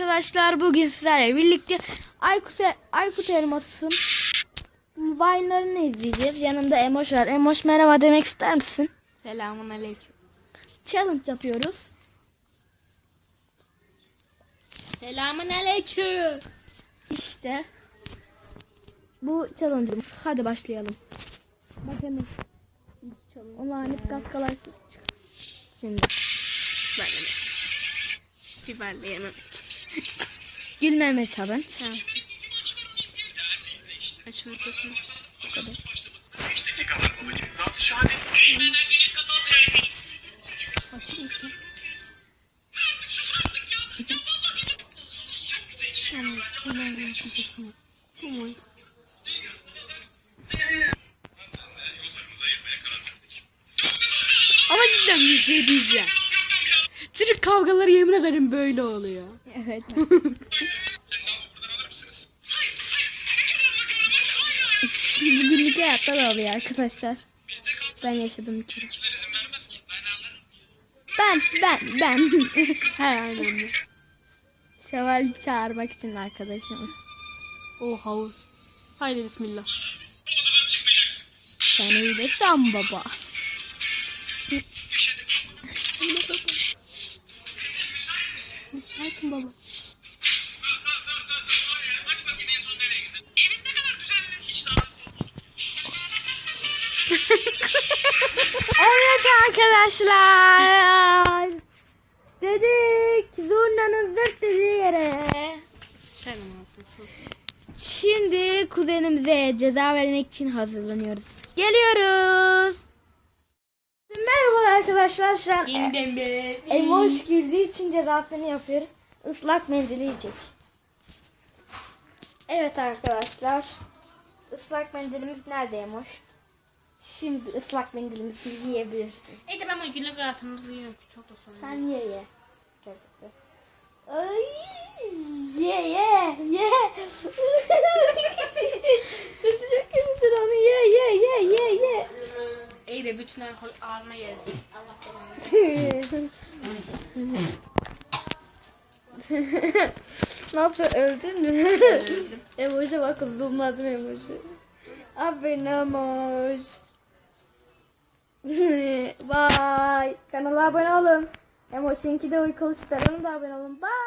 arkadaşlar bugün sizlerle birlikte Aykut, Aykut Elmas'ın Vine'larını izleyeceğiz. Yanımda Emoş var. Emoş merhaba demek ister misin? Selamun aleyküm. Challenge yapıyoruz. Selamun aleyküm. İşte bu challenge'ımız. Hadi başlayalım. Bak Emoş. Onu anip gaz kalay çık. Şimdi. Ben. Biberle yememek. Gülmeme challenge. Ha. Açın ortasını. Bu kadar. Açın ki. Yani biberle yapacak mı? Tamam. Ama cidden bir şey diyeceğim. Çocuk kavgaları yemin ederim böyle oluyor. Evet. Günlük hayatta da oluyor arkadaşlar. Ben yaşadım ki. Ben. Ben, ben, ben. He aynen. Şevval çağırmak için arkadaşım. O havuz. Haydi bismillah. Sen öyle san baba. Müsaitim baba. Hiç daha Evet arkadaşlar. Dedik zurnanın zırt dediği yere. Şimdi kuzenimize ceza vermek için hazırlanıyoruz. Geliyoruz. Merhaba arkadaşlar. Şu an Yeniden be. Emoş girdiği için cezasını yapıyoruz. Islak mendili yiyecek. Evet arkadaşlar. Islak mendilimiz nerede Emoş? Şimdi ıslak mendilimizi yiyebilirsin. De ben o günlük hayatımızı yiyorum. Çok da sorun. Sen ye ye. Ay, ye ye ye. Çok kötüdür onu ye ye ye ye ye. İyi de bütün alkol ağzıma geldi. Allah belanı. Nasıl öldün mü? Emoş'a bakın zoomladım Emoş'u. Aferin Emoş. Bye. Kanala abone olun. Emoş'unki de uykulu çıtar. Ona da abone olun. Bye.